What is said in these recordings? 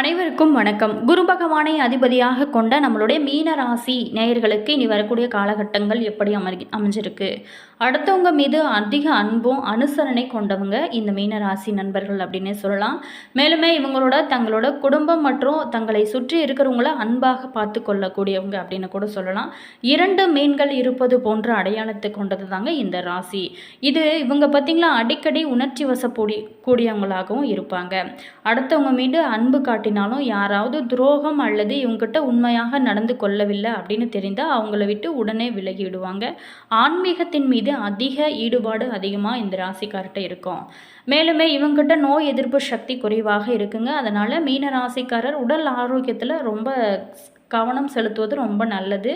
அனைவருக்கும் வணக்கம். குரு பகவானை அதிபதியாக கொண்ட நம்மளுடைய மீன ராசி நேயர்களுக்கு இனி வரக்கூடிய காலகட்டங்கள் எப்படி அமர் அமைஞ்சிருக்கு? அடுத்தவங்க மீது அதிக அன்பும் அனுசரணை கொண்டவங்க இந்த மீன ராசி நண்பர்கள் அப்படின்னு சொல்லலாம். மேலுமே இவங்களோட தங்களோட குடும்பம் மற்றும் தங்களை சுற்றி இருக்கிறவங்கள அன்பாக பார்த்து கொள்ளக்கூடியவங்க அப்படின்னு கூட சொல்லலாம். இரண்டு மீன்கள் இருப்பது போன்ற அடையாளத்தை கொண்டது தாங்க இந்த ராசி. இது இவங்க பார்த்திங்களா அடிக்கடி உணர்ச்சி வசப்பூடி கூடியவங்களாகவும் இருப்பாங்க. அடுத்தவங்க மீது அன்பு காட்டினாலும் யாராவது துரோகம் அல்லது இவங்ககிட்ட உண்மையாக நடந்து கொள்ளவில்லை அப்படின்னு தெரிந்தால் அவங்கள விட்டு உடனே விலகிவிடுவாங்க ஆன்மீகத்தின் மீது அதிக ஈடுபாடு அதிகமாக இந்த ராசிக்கார்ட்ட இருக்கும். மேலுமே இவங்ககிட்ட நோய் எதிர்ப்பு சக்தி குறைவாக இருக்குங்க. அதனால் மீன ராசிக்காரர் உடல் ஆரோக்கியத்தில் ரொம்ப கவனம் செலுத்துவது ரொம்ப நல்லது.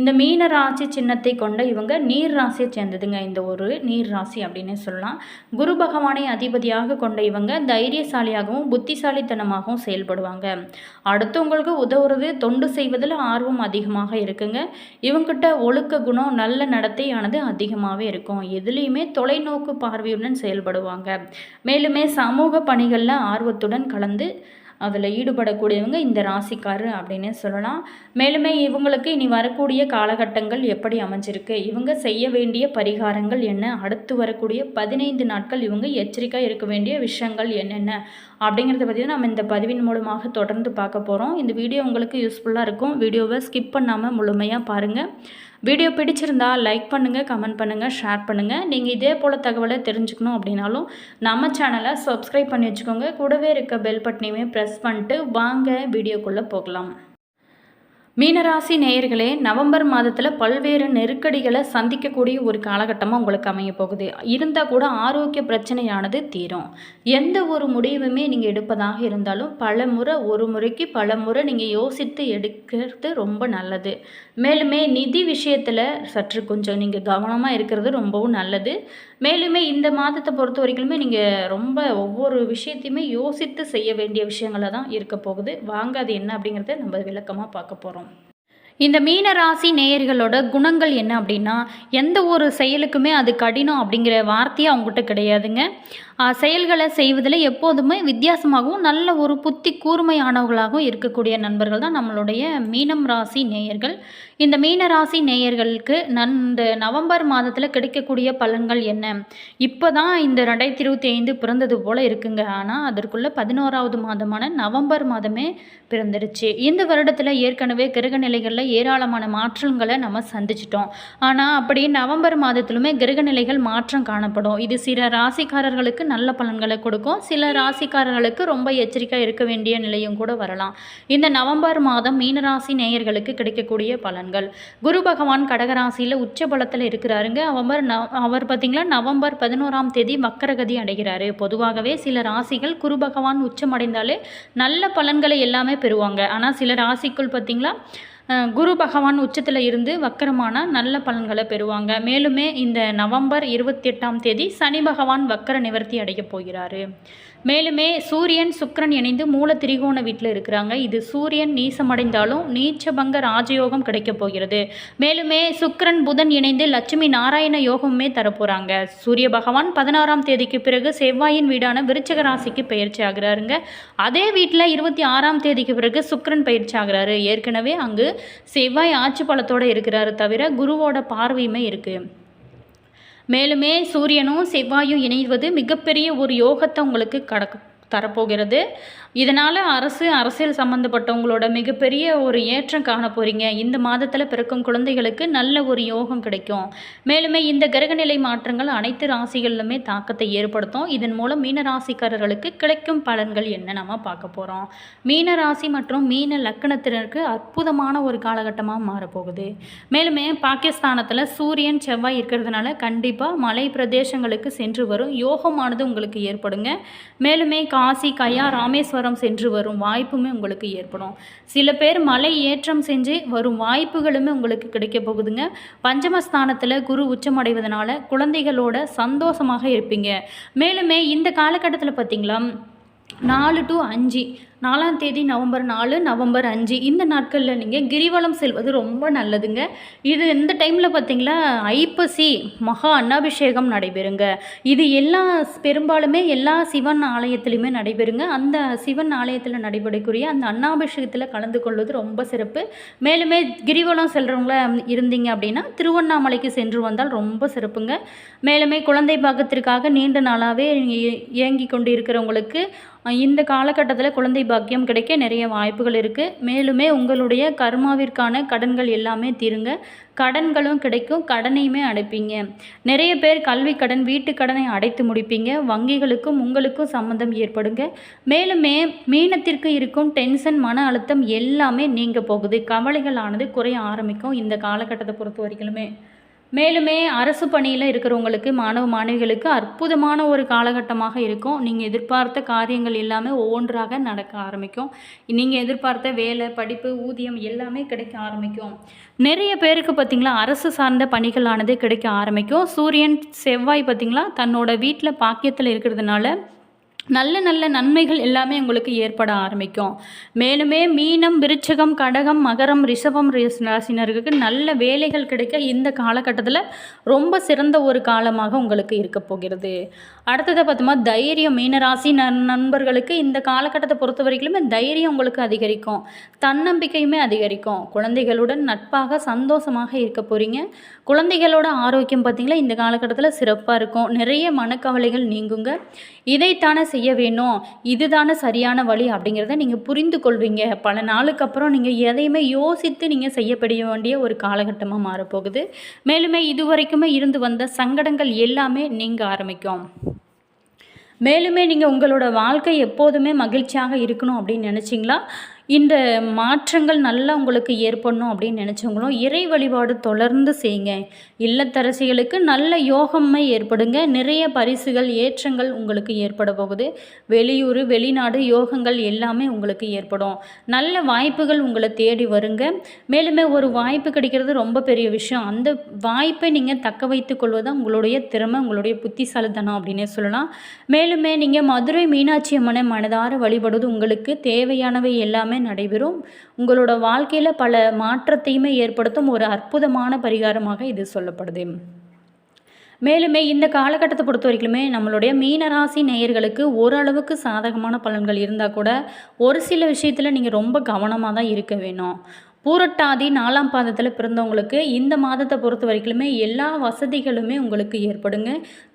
இந்த மீன ராசி சின்னத்தை கொண்ட இவங்க நீர் ராசியை சேர்ந்ததுங்க. இந்த ஒரு நீர் ராசி அப்படின்னு சொல்லலாம். குரு பகவானை அதிபதியாக கொண்ட இவங்க தைரியசாலியாகவும் புத்திசாலித்தனமாகவும் செயல்படுவாங்க. அடுத்தவங்களுக்கு உதவுறது தொண்டு செய்வதில் ஆர்வம் அதிகமாக இருக்குங்க. இவங்கிட்ட ஒழுக்க குணம் நல்ல நடத்தையானது அதிகமாகவே இருக்கும். எதுலேயுமே தொலைநோக்கு பார்வையுடன் செயல்படுவாங்க. மேலுமே சமூக பணிகளில் ஆர்வத்துடன் கலந்து அதில் ஈடுபடக்கூடியவங்க இந்த ராசிக்காரு அப்படின்னு சொல்லலாம். மேலுமே இவங்களுக்கு இனி வரக்கூடிய காலகட்டங்கள் எப்படி அமைஞ்சிருக்கு? இவங்க செய்ய வேண்டிய பரிகாரங்கள் என்ன? அடுத்து வரக்கூடிய பதினைந்து நாட்கள் இவங்க எச்சரிக்கையாக இருக்க வேண்டிய விஷயங்கள் என்னென்ன? அப்படிங்கிறத பற்றி நம்ம இந்த பதிவின் மூலமாக தொடர்ந்து பார்க்க போகிறோம் இந்த வீடியோ உங்களுக்கு யூஸ்ஃபுல்லாக இருக்கும். வீடியோவை ஸ்கிப் பண்ணாமல் முழுமையாக பாருங்கள் வீடியோ பிடிச்சிருந்தா லைக் பண்ணுங்கள் கமெண்ட் பண்ணுங்கள் ஷேர் பண்ணுங்கள் நீங்கள் இதே போல் தகவலை தெரிஞ்சுக்கணும் அப்படின்னாலும் நம்ம சேனலை சப்ஸ்கிரைப் பண்ணி வச்சுக்கோங்க. கூடவே இருக்க பெல் பட்டனையுமே ப்ரெஸ் பண்ணிட்டு வாங்க வீடியோக்குள்ளே போகலாம். மீனராசி நேயர்களே நவம்பர் மாதத்தில் பல்வேறு நெருக்கடிகளை சந்திக்கக்கூடிய ஒரு காலகட்டமாக உங்களுக்கு அமைய போகுது. இருந்தால் கூட ஆரோக்கிய பிரச்சனையானது தீரும். எந்த ஒரு முடிவுமே நீங்கள் எடுப்பதாக இருந்தாலும் பல முறை ஒரு முறைக்கு பல முறை நீங்கள் யோசித்து எடுக்கிறது ரொம்ப நல்லது. மேலுமே நிதி விஷயத்தில் சற்று கொஞ்சம் நீங்கள் கவனமாக இருக்கிறது ரொம்பவும் நல்லது. மேலுமே இந்த மாதத்தை பொறுத்த வரைக்குமே நீங்கள் ரொம்ப ஒவ்வொரு விஷயத்தையுமே யோசித்து செய்ய வேண்டிய விஷயங்களாக தான் இருக்க போகுது. வாங்க அது என்ன அப்படிங்கிறத நம்ம விளக்கமாக பார்க்க போகிறோம் இந்த மீன ராசி நேயர்களோட குணங்கள் என்ன அப்படின்னா எந்த ஒரு செயலுக்குமே அது கடினம் அப்படிங்கிற வார்த்தையே அவங்ககிட்ட கிடையாதுங்க. செயல்களை செய்வதில் எப்போதுமே வித்தியாசமாகவும் நல்ல ஒரு புத்தி கூர்மையானவர்களாகவும் இருக்கக்கூடிய நண்பர்கள் தான் நம்மளுடைய மீனம் ராசி நேயர்கள். இந்த மீன ராசி நேயர்களுக்கு நன் இந்த நவம்பர் மாதத்தில் கிடைக்கக்கூடிய பலன்கள் என்ன? இப்போ தான் இந்த ரெண்டாயிரத்தி இருபத்தி ஐந்து பிறந்தது போல் இருக்குங்க. ஆனால் அதற்குள்ளே பதினோராவது மாதமான நவம்பர் மாதமே பிறந்துருச்சு. இந்த வருடத்தில் ஏற்கனவே கிரக நிலைகளில் ஏராளமான மாற்றங்களை நம்ம சந்திச்சிட்டோம். ஆனால் அப்படி நவம்பர் மாதத்திலுமே கிரக நிலைகள் மாற்றம் காணப்படும். இது சில ராசிக்காரர்களுக்கு நல்ல பலன்களை கொடுக்கும். சில ராசிக்காரர்களுக்கு ரொம்ப எச்சரிக்கையாக இருக்க வேண்டிய நிலையும் கூட வரலாம். இந்த நவம்பர் மாதம் மீனராசி நேயர்களுக்கு கிடைக்கக்கூடிய பலன்கள். குரு பகவான் கடகராசியில் உச்ச பலத்தில் இருக்கிறாருங்க. அவர் ந அவர் பார்த்திங்களா நவம்பர் பதினோராம் தேதி வக்கரகதி அடைகிறாரு. பொதுவாகவே சில ராசிகள் குரு பகவான் உச்சமடைந்தாலே நல்ல பலன்களை எல்லாமே பெறுவாங்க. ஆனால் சில ராசிக்குள் பார்த்திங்களா குரு பகவான் உச்சத்தில் இருந்து வக்கரமான நல்ல பலன்களை பெறுவாங்க. மேலுமே இந்த நவம்பர் இருபத்தி எட்டாம் தேதி சனி பகவான் வக்கர நிவர்த்தி அடையப் போகிறாரு. மேலுமே சூரியன் சுக்கரன் இணைந்து மூல திரிகோண வீட்டில் இருக்கிறாங்க. இது சூரியன் நீசமடைந்தாலும் நீச்சபங்க ராஜயோகம் கிடைக்கப் போகிறது. மேலுமே சுக்கரன் புதன் இணைந்து லட்சுமி நாராயண யோகமுமே தரப்போகிறாங்க சூரிய பகவான் பதினாறாம் தேதிக்கு பிறகு செவ்வாயின் வீடான விருச்சக ராசிக்கு பயிற்சி ஆகிறாருங்க. அதே வீட்டில் இருபத்தி ஆறாம் தேதிக்கு பிறகு சுக்கரன் பயிற்சி ஆகிறாரு. ஏற்கனவே அங்கு செவ்வாய் ஆட்சி பலத்தோடு இருக்கிறாரு தவிர குருவோட பார்வையுமே இருக்குது மேலுமே சூரியனும் செவ்வாயும் இணைவது மிகப்பெரிய ஒரு யோகத்தை உங்களுக்கு கடக்கும். தரப்போகிறது. இதனால் அரசு அரசியல் சம்மந்தப்பட்டவங்களோட மிகப்பெரிய ஒரு ஏற்றம் காண போகிறீங்க இந்த மாதத்தில் பிறக்கும் குழந்தைகளுக்கு நல்ல ஒரு யோகம் கிடைக்கும். மேலுமே இந்த கிரகநிலை மாற்றங்கள் அனைத்து ராசிகளிலுமே தாக்கத்தை ஏற்படுத்தும். இதன் மூலம் மீன ராசிக்காரர்களுக்கு கிடைக்கும் பலன்கள் என்ன நம்ம பார்க்க போகிறோம் மீன ராசி மற்றும் மீன லக்கணத்தினருக்கு அற்புதமான ஒரு காலகட்டமாக மாறப்போகுது. மேலுமே பாகிஸ்தானத்தில் சூரியன் செவ்வாய் இருக்கிறதுனால கண்டிப்பாக மலை பிரதேசங்களுக்கு சென்று வரும். யோகமானது உங்களுக்கு ஏற்படுங்க. மேலுமே கா கயா ராமேஸ்வரம் ராமேஸ்வரம் சென்று வரும் வாய்ப்புமே உங்களுக்கு ஏற்படும். சில பேர் மலை ஏற்றம் செஞ்சு வரும் வாய்ப்புகளுமே உங்களுக்கு கிடைக்க போகுதுங்க. பஞ்சமஸ்தானத்தில் குரு உச்சமடைவதனால குழந்தைகளோட சந்தோஷமாக இருப்பீங்க. மேலுமே இந்த காலகட்டத்தில் பார்த்திங்களா நாலு டு அஞ்சு நாலாம் தேதி நவம்பர் நாலு நவம்பர் அஞ்சு. இந்த நாட்களில் நீங்கள் கிரிவலம் செல்வது ரொம்ப நல்லதுங்க. இது இந்த டைமில் பார்த்தீங்களா ஐப்பசி மகா அன்னாபிஷேகம் நடைபெறுங்க. இது எல்லா பெரும்பாலுமே எல்லா சிவன் ஆலயத்திலையுமே நடைபெறுங்க. அந்த சிவன் ஆலயத்தில் நடைபெறக்கூடிய அந்த அன்னாபிஷேகத்தில் கலந்து கொள்வது ரொம்ப சிறப்பு. மேலுமே கிரிவலம் செல்கிறவங்கள இருந்தீங்க அப்படின்னா திருவண்ணாமலைக்கு சென்று வந்தால் ரொம்ப சிறப்புங்க. மேலுமே குழந்தை பாகத்திற்காக நீண்ட நாளாகவே இயங்கி கொண்டு இருக்கிறவங்களுக்கு இந்த காலகட்டத்தில் குழந்தை பாக்கியம் கிடைக்க நிறைய வாய்ப்புகள் இருக்குது மேலுமே உங்களுடைய கர்மாவிற்கான கடன்கள் எல்லாமே தீருங்க. கடன்களும் கிடைக்கும். கடனையுமே அடைப்பீங்க. நிறைய பேர் கல்வி கடன் வீட்டு கடனை அடைத்து முடிப்பீங்க. வங்கிகளுக்கும் உங்களுக்கும் சம்மந்தம் ஏற்படுங்க. மேலுமே மீனத்திற்கு இருக்கும் டென்ஷன் மன அழுத்தம் எல்லாமே நீங்க போகுது. கவலைகளானது குறைய ஆரம்பிக்கும் இந்த காலகட்டத்தை பொறுத்த வரைக்குமே மேலுமே அரசு பணியில் இருக்கிறவங்களுக்கு மாணவ மாணவிகளுக்கு அற்புதமான ஒரு காலகட்டமாக இருக்கும். நீங்கள் எதிர்பார்த்த காரியங்கள் எல்லாமே ஒவ்வொன்றாக நடக்க ஆரம்பிக்கும். நீங்கள் எதிர்பார்த்த வேலை படிப்பு ஊதியம் எல்லாமே கிடைக்க ஆரம்பிக்கும். நிறைய பேருக்கு பார்த்திங்களா அரசு சார்ந்த பணிகளானது கிடைக்க ஆரம்பிக்கும். சூரியன் செவ்வாய் பார்த்திங்களா தன்னோட வீட்டில் பாக்கியத்தில் இருக்கிறதுனால நல்ல நல்ல நன்மைகள் எல்லாமே உங்களுக்கு ஏற்பட ஆரம்பிக்கும். மேலுமே மீனம் விருச்சகம் கடகம் மகரம் ரிஷபம் ராசினருக்கு நல்ல வேலைகள் கிடைக்க இந்த காலகட்டத்தில் ரொம்ப சிறந்த ஒரு காலமாக உங்களுக்கு இருக்க போகிறது. அடுத்ததை பார்த்தோமா தைரியம். மீனராசி நன் நண்பர்களுக்கு இந்த காலகட்டத்தை பொறுத்த வரைக்குமே தைரியம் உங்களுக்கு அதிகரிக்கும். தன்னம்பிக்கையுமே அதிகரிக்கும். குழந்தைகளுடன் நட்பாக சந்தோஷமாக இருக்க போகிறீங்க குழந்தைகளோட ஆரோக்கியம் பார்த்திங்களா இந்த காலகட்டத்தில் சிறப்பாக இருக்கும். நிறைய மனக்கவலைகள் நீங்குங்க. இதைத்தான செய்ய வேணும். இதுதானே சரியான வழி அப்படிங்கிறத நீங்கள் புரிந்து கொள்வீங்க பல நாளுக்கு அப்புறம் நீங்கள் எதையுமே யோசித்து நீங்கள் செய்யப்பட வேண்டிய ஒரு காலகட்டமாக மாறப்போகுது. மேலுமே இதுவரைக்குமே இருந்து வந்த சங்கடங்கள் எல்லாமே நீங்க ஆரம்பிக்கும். மேலுமே நீங்கள் உங்களோட வாழ்க்கை எப்போதுமே மகிழ்ச்சியாக இருக்கணும் அப்படின்னு நினச்சிங்களா? இந்த மாற்றங்கள் நல்லா உங்களுக்கு ஏற்படணும் அப்படின்னு நினச்சவங்களும் இறை வழிபாடு தொடர்ந்து செய்யுங்க. இல்லத்தரசிகளுக்கு நல்ல யோகமே ஏற்படுங்க. நிறைய பரிசுகள் ஏற்றங்கள் உங்களுக்கு ஏற்பட போகுது. வெளியூர் வெளிநாடு யோகங்கள் எல்லாமே உங்களுக்கு ஏற்படும். நல்ல வாய்ப்புகள் உங்களை தேடி வருங்க. மேலுமே ஒரு வாய்ப்பு கிடைக்கிறது ரொம்ப பெரிய விஷயம். அந்த வாய்ப்பை நீங்கள் தக்க வைத்து கொள்வதுதான் உங்களுடைய திறமை உங்களுடைய புத்திசாலித்தனம் அப்படின்னே சொல்லலாம். மேலுமே நீங்கள் மதுரை மீனாட்சி அம்மனை மனதார வழிபடுவது உங்களுக்கு தேவையானவை எல்லாமே நடைபெறும். உங்களோட வாழ்க்கையில் பல மாற்றத்தையுமே ஏற்படுத்தும் ஒரு அற்புதமான பரிகாரமாக இது சொல்லப்படுது. மேலுமே இந்த காலகட்டத்தை பொறுத்த வரைக்குமே நம்மளுடைய மீனராசி நேயர்களுக்கு ஓரளவுக்கு சாதகமான பலன்கள் இருந்தால் கூட ஒரு சில விஷயத்தில் நீங்கள் ரொம்ப கவனமாக தான் இருக்க வேணும். பூரட்டாதி நாலாம் பாதத்தில் பிறந்தவங்களுக்கு இந்த மாதத்தை பொறுத்த வரைக்குமே எல்லா வசதிகளுமே உங்களுக்கு ஏற்படுங்க.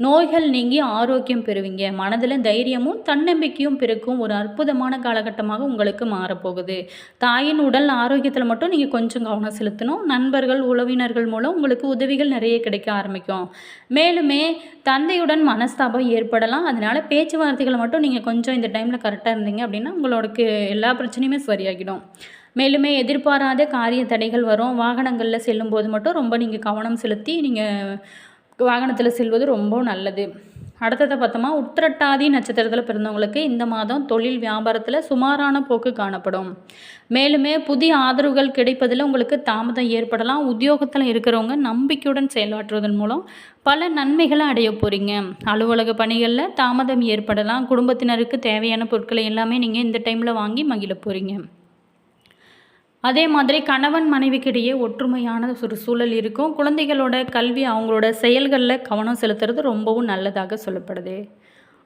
நோய்கள் நீங்கி ஆரோக்கியம் பெறுவீங்க. மனதில் தைரியமும் தன்னம்பிக்கையும் பிறக்கும் ஒரு அற்புதமான காலகட்டமாக உங்களுக்கு மாறப்போகுது. தாயின் உடல் ஆரோக்கியத்தில் மட்டும் நீங்கள் கொஞ்சம் கவனம் செலுத்தணும். நண்பர்கள் உறவினர்கள் மூலம் உங்களுக்கு உதவிகள் நிறைய கிடைக்க ஆரம்பிக்கும். மேலுமே தந்தையுடன் மனஸ்தாபம் ஏற்படலாம். அதனால் பேச்சுவார்த்தைகளை மட்டும் நீங்கள் கொஞ்சம் இந்த டைமில் கரெக்டாக இருந்தீங்க அப்படின்னா உங்களுக்கு எல்லா பிரச்சனையுமே சரியாகிடும். மேலுமே எதிர்பாராத காரிய தடைகள் வரும். வாகனங்களில் செல்லும்போது மட்டும் ரொம்ப நீங்கள் கவனம் செலுத்தி நீங்கள் வாகனத்தில் செல்வது ரொம்ப நல்லது. அடுத்ததை பார்த்தோமா உத்திரட்டாதி நட்சத்திரத்தில் பிறந்தவங்களுக்கு இந்த மாதம் தொழில் வியாபாரத்தில் சுமாரான போக்கு காணப்படும். மேலுமே புதிய ஆதரவுகள் கிடைப்பதில் உங்களுக்கு தாமதம் ஏற்படலாம். உத்தியோகத்தில் இருக்கிறவங்க நம்பிக்கையுடன் செயலாற்றுவதன் மூலம் பல நன்மைகளை அடைய போகிறீங்க அலுவலக பணிகளில் தாமதம் ஏற்படலாம். குடும்பத்தினருக்கு தேவையான பொருட்களை எல்லாமே நீங்கள் இந்த டைமில் வாங்கி மகிழ போகிறீங்க அதே மாதிரி கணவன் மனைவிக்கிடையே ஒற்றுமையான ஒரு சூழல் இருக்கும். குழந்தைகளோட கல்வி அவங்களோட செயல்களில் கவனம் செலுத்துறது ரொம்பவும் நல்லதாக சொல்லப்படுது.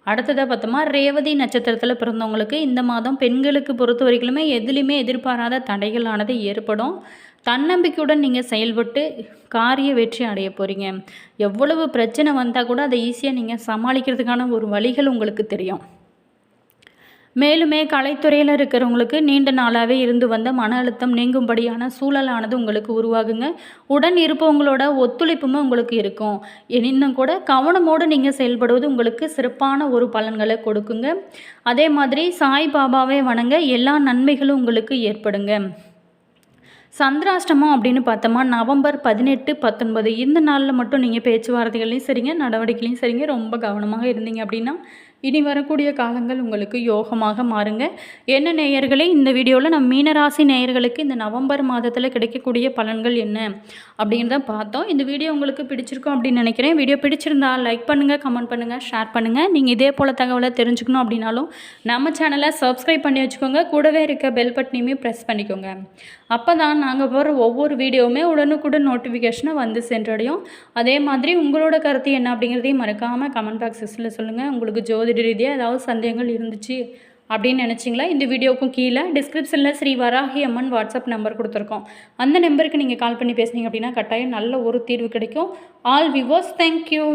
அடுத்ததாக பார்த்தோமா ரேவதி நட்சத்திரத்தில் பிறந்தவங்களுக்கு இந்த மாதம் பெண்களுக்கு பொறுத்த வரைக்குமே எதுலேயுமே எதிர்பாராத தடைகளானது ஏற்படும். தன்னம்பிக்கையுடன் நீங்கள் செயல்பட்டு காரிய வெற்றி அடைய போகிறீங்க எவ்வளவு பிரச்சனை வந்தால் கூட அதை ஈஸியாக நீங்கள் சமாளிக்கிறதுக்கான ஒரு வழிகள் உங்களுக்கு தெரியும். மேலுமே கலைத்துறையில் இருக்கிறவங்களுக்கு நீண்ட நாளாகவே இருந்து வந்த மன அழுத்தம் நீங்கும்படியான சூழலானது உங்களுக்கு உருவாகுங்க. உடன் இருப்பவங்களோட ஒத்துழைப்புமே உங்களுக்கு இருக்கும். இன்னும் கூட கவனமோடு நீங்கள் செயல்படுவது உங்களுக்கு சிறப்பான ஒரு பலன்களை கொடுக்குங்க. அதே மாதிரி சாய் பாபாவை வணங்க எல்லா நன்மைகளும் உங்களுக்கு ஏற்படுங்க. சந்திராஷ்டமம் அப்படின்னு பார்த்தோமா நவம்பர் பதினெட்டு பத்தொன்பது இந்த நாளில் மட்டும் நீங்கள் பேச்சுவார்த்தைகளையும் சரிங்க நடவடிக்கைகளையும் சரிங்க ரொம்ப கவனமாக இருந்தீங்க அப்படின்னா இனி வரக்கூடிய காலங்கள் உங்களுக்கு யோகமாக மாறுங்க. என்ன நேயர்களே இந்த வீடியோவில் நம்ம மீனராசி நேயர்களுக்கு இந்த நவம்பர் மாதத்தில் கிடைக்கக்கூடிய பலன்கள் என்ன? அப்படின்னு தான் பார்த்தோம். இந்த வீடியோ உங்களுக்கு பிடிச்சிருக்கும் அப்படின்னு நினைக்கிறேன். வீடியோ பிடிச்சிருந்தா லைக் பண்ணுங்கள் கமெண்ட் பண்ணுங்கள் ஷேர் பண்ணுங்கள் நீங்கள் இதே போல் தகவலை தெரிஞ்சுக்கணும் அப்படின்னாலும் நம்ம சேனலை சப்ஸ்கிரைப் பண்ணி வச்சுக்கோங்க. கூடவே இருக்க பெல் பட்டனையுமே ப்ரெஸ் பண்ணிக்கோங்க. அப்போ தான் நாங்கள் போகிற ஒவ்வொரு வீடியோவுமே உடனுக்குடன் நோட்டிஃபிகேஷனை வந்து சென்றடையும். அதே மாதிரி உங்களோட கருத்து என்ன அப்படிங்கிறதையும் மறக்காமல் கமெண்ட் பாக்ஸஸில் சொல்லுங்கள் உங்களுக்கு ஜோதிட ரீதியாக ஏதாவது சந்தேகங்கள் இருந்துச்சு அப்படின்னு நினச்சிங்களா? இந்த வீடியோவுக்கும் கீழே டிஸ்கிரிப்ஷனில் ஸ்ரீ வராகி அம்மன் வாட்ஸ்அப் நம்பர் கொடுத்துருக்கோம். அந்த நம்பருக்கு நீங்கள் கால் பண்ணி பேசுனீங்க அப்படின்னா கட்டாயம் நல்ல ஒரு தீர்வு கிடைக்கும். All விவோஸ் thank you